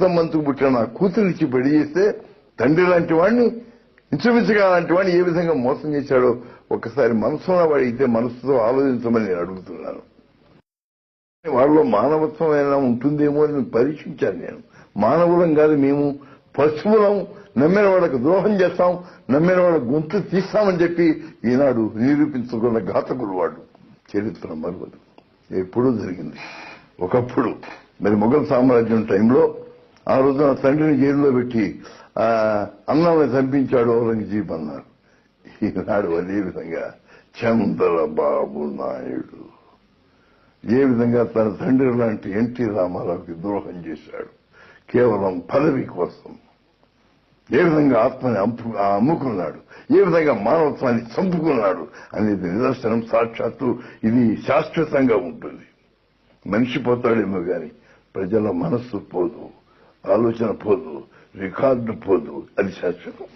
మంతుకు పుట్టిన నా కూతురిచ్చి పెళ్ళి చేస్తే తండ్రి లాంటి వాడిని ఇంచుమించుగా లాంటి వాడిని ఏ విధంగా మోసం చేశాడో ఒక్కసారి మనసులో వాడితే మనసుతో ఆలోచించమని నేను అడుగుతున్నాను. వాళ్ళలో మానవత్వం అయినా ఉంటుందేమో అని పరీక్షించాను నేను. మానవులం కాదు మేము. పశువులం నమ్మిన వాళ్ళకు ద్రోహం చేస్తాం నమ్మిన వాళ్ళ గొంతు తీస్తామని చెప్పి ఈనాడు నిరూపించుకున్న ఘాతకుడు వాడు. చరిత్ర మరవదు. ఎప్పుడూ జరిగింది. ఒకప్పుడు మరి మొఘల్ సామ్రాజ్యం టైంలో ఆ రోజున తండ్రిని జైల్లో పెట్టి ఆ, అన్నాన్ని చంపించాడు ఔరంగజీబ్ అన్నారు. ఈనాడు అదే విధంగా చంద్రబాబు నాయుడు. ఏ విధంగా తన తండ్రి లాంటి ఎన్టీ రామారావుకి ద్రోహం చేశాడు. కేవలం పదవి కోసం. ఏ విధంగా ఆత్మని అమ్ముకున్నాడు. ఏ విధంగా మానవత్వాన్ని చంపుకున్నాడు అనేది నిదర్శనం సాక్షాత్తు ఇది శాశ్వతంగా ఉంటుంది. మనిషి పోతాడేమో కానీ ప్రజల మనస్సు పోదు. Alochan podu, Ricardo podu, Alishachukam.